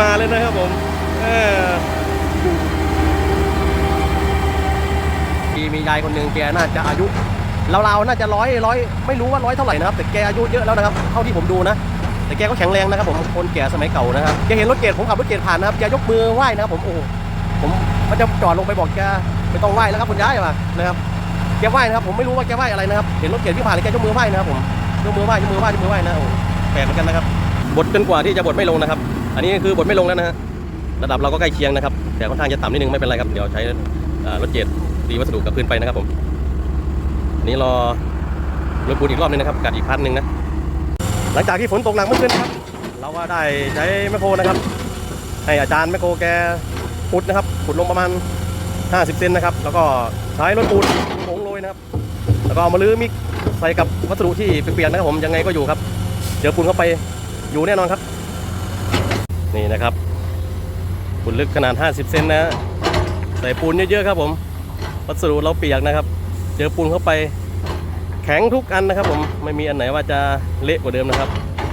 มาเลยนะครับผมมีมียายคนหนึ่งแกน่าจะอายุเราวๆน่าจะร้อยร้อยไม่รู้ว่าร้อยเท่าไหร่นะครับแต่แกอายุเยอะแล้วนะครับเท่าที่ผมดูนะแต่แกก็แข็งแรงนะครับผมคนแก่สมัยเก่านะครับแกเห็นรถเกตผมขับรถเกตผ่านนะครับแกยกมือไหว้นะครับผมโอ้ผมก็จะจอดลงไปบอกแกไม่ต้องไหว้แล้วครับคุณยายมานะครับแกไหว้นะครับผมไม่รู้ว่าแกไหว้อะไรนะครับเห็นรถเกตที่ผ่านแล้วแกยกมือไหว้นะครับผมยกมือไหว้ยกมือไหว้ยกมือไหว้นะโอ้แปลกเหมือนกันนะครับบทจนกว่าที่จะบทไม่ลงนะครับ อันนี้คือบทไม่ลงแล้วนะฮะระดับเราก็ใกล้เคียงนะครับ แต่ค่อนข้างจะต่ำนิดนึงไม่เป็นไรครับเดี๋ยวใช้รถเกตตีวัสดุกับคืนไปนะครับผมอันนี้รอรถปูนอีกรอบนึงนะครับกัดอีกพันหนึ่งนะหลังจากที่ฝนตกหนักเมื่อคืนนะครับ เราก็ได้ใช้แมคโครนะครับ ให้อาจารย์แมคโครแกขุดนะครับขุดลงประมาณ 50 เซนนะครับ แล้วก็ใช้รถปูนโค้งโรยนะครับ แล้วก็เอามาลื้อมิกใส่กับวัสดุที่เปียกๆนะครับผมยังไงก็อยู่ครับเจอปูนเข้าไปอยู่แน่นอนครับ นี่นะครับปูนลึกขนาด 50 เซนนะใส่ปูนเยอะๆครับผมวัสดุเราเปียกนะครับ เจอปูนเข้าไปแข็งทุกอันนะครับ ผมไม่มีอันไหนว่าจะเละกว่าเดิมนะครับ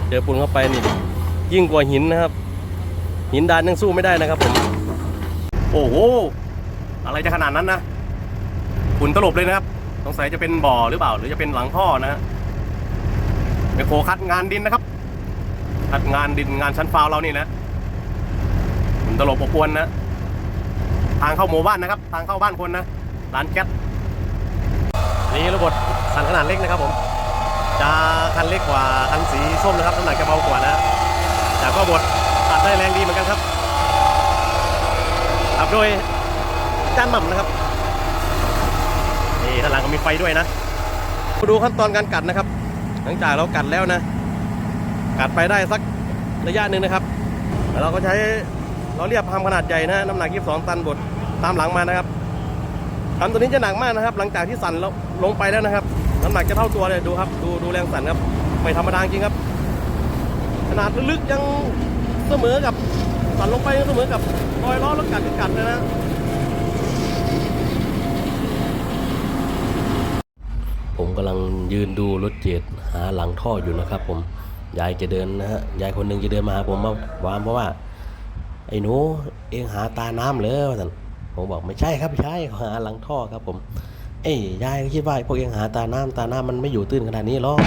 เจอปูนเข้าไปนี่ยิ่งกว่าหินนะครับ หินดานยังสู้ไม่ได้นะครับผมโอ้โหอะไรจะขนาดนั้นนะฝุ่นตลบเลยนะครับสงสัยจะเป็นบ่อหรือเปล่า หรือจะเป็นหลังท่อนะฮะไมโคคัดงานดินนะครับคัดงานดินงานชั้นฟาวเรานี่นะ ตลบอบอวนนะทางเข้าหมู่บ้านนะครับ ทางเข้าบ้านคนนะร้านแก๊สนี่ระบบคันขนาดเล็กนะครับผม จะคันเล็กกว่าคันสีส้มนะครับน้ำหนักจะเบากว่านะแต่ก็บดตัดได้แรงดีเหมือนกันครับขับโดยจานหม่ำนะครับนี่ด้านหลังก็มีไฟด้วยนะมาดูขั้นตอนการกัดนะครับ หลังจากเรากัดแล้วนะ กัดไปได้สักระยะหนึ่งนะครับแล้วเราก็ใช้ เราเรียบทำขนาดใหญ่นะน้ำหนัก 22 ตันบดตามหลังมานะครับคันตัวนี้จะหนักมากนะครับ หลังจากที่สั่นแล้วลงไปแล้วนะครับ น้ำหนักจะเท่าตัวเลยดูครับ ดูดูแรงสั่นครับ ไม่ธรรมดาจริงครับ ขนาดลึกๆยังเสมอกับสั่นลงไปยังเสมอกับรอยล้อรถกัดกัดเลยนะผมกำลังยืนดูรถเจ็ดหาหลังท่ออยู่นะครับ ผมยายจะเดินนะฮะยายคนหนึ่งจะเดินมาหาผมมาวามเพราะว่า ไอ้หนูเองหาตาน้ำเหรอว่าสันผมบอกไม่ใช่ครับไม่ใช่เขาหาหลังท่อครับ ผมเอ้ยยายก็คิดว่าพวกเองหาตาน้ำตาน้ำมันไม่อยู่ตื้นขนาดนี้หรอก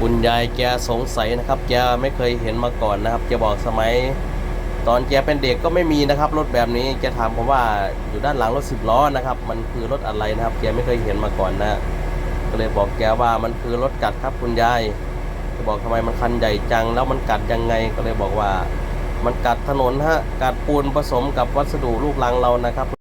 คุณยายแกสงสัยนะครับแกไม่เคยเห็นมาก่อนนะครับแกบอกสมัย ตอนแกเป็นเด็กก็ไม่มีนะครับ รถแบบนี้แกถามผมว่าอยู่ด้านหลังรถสิบล้อนะครับ มันคือรถอะไรนะครับแกไม่เคยเห็นมาก่อนนะก็เลยบอกแกว่ามันคือรถกัดครับคุณยาย บอกทำไมมันคันใหญ่จัง แล้วมันกัดยังไงก็เลยบอกว่า มันกัดถนนฮะกัดปูนผสมกับวัสดุลูกลังเรานะครับ